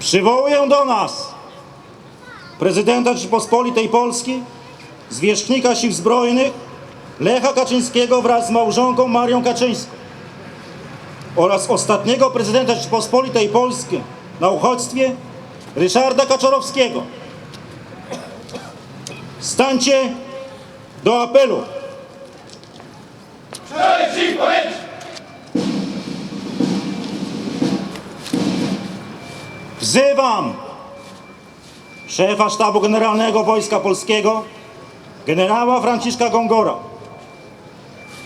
Przywołuję do nas prezydenta Rzeczypospolitej Polski, zwierzchnika Sił Zbrojnych Lecha Kaczyńskiego wraz z małżonką Marią Kaczyńską oraz ostatniego prezydenta Rzeczypospolitej Polskiej na uchodźstwie Ryszarda Kaczorowskiego. Stańcie do apelu. Wzywam szefa Sztabu Generalnego Wojska Polskiego, generała Franciszka Gongora,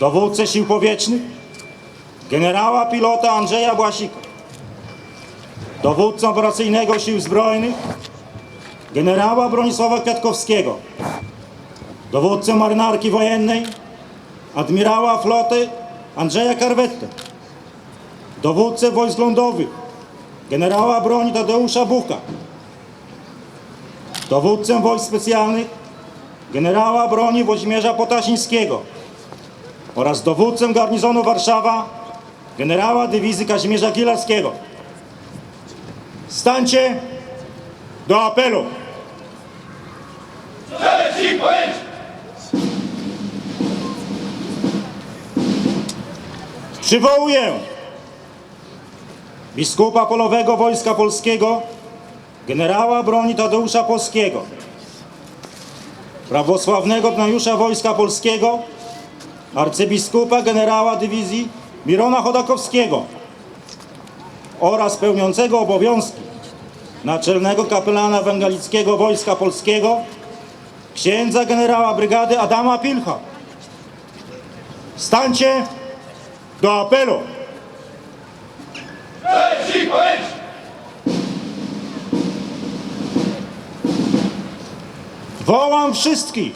dowódcę Sił Powietrznych, generała pilota Andrzeja Błasika, dowódcę operacyjnego Sił Zbrojnych, generała Bronisława Kwiatkowskiego, dowódcę marynarki wojennej, admirała floty Andrzeja Karwetę, dowódcę wojsk lądowych, generała broni Tadeusza Bucha, dowódcę wojsk specjalnych, generała broni Włodzimierza Potasińskiego oraz dowódcę garnizonu Warszawa, generała dywizji Kazimierza Gilarskiego. Stańcie do apelu. Przywołuję biskupa polowego Wojska Polskiego, generała broni Tadeusza Polskiego, prawosławnego Dnajusza Wojska Polskiego, arcybiskupa generała dywizji Mirona Chodakowskiego oraz pełniącego obowiązki naczelnego kapelana Ewangelickiego Wojska Polskiego, księdza generała brygady Adama Pilcha. Stańcie do apelu. Wołam wszystkich,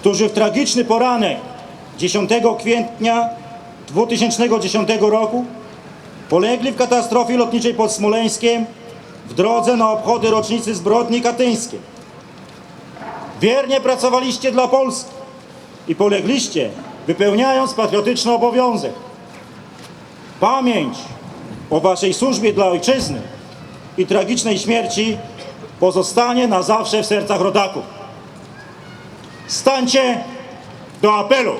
którzy w tragiczny poranek 10 kwietnia 2010 roku polegli w katastrofie lotniczej pod Smoleńskiem w drodze na obchody rocznicy zbrodni katyńskiej. Wiernie pracowaliście dla Polski i polegliście, wypełniając patriotyczny obowiązek. Pamięć o waszej służbie dla ojczyzny i tragicznej śmierci pozostanie na zawsze w sercach rodaków. Stańcie do apelu.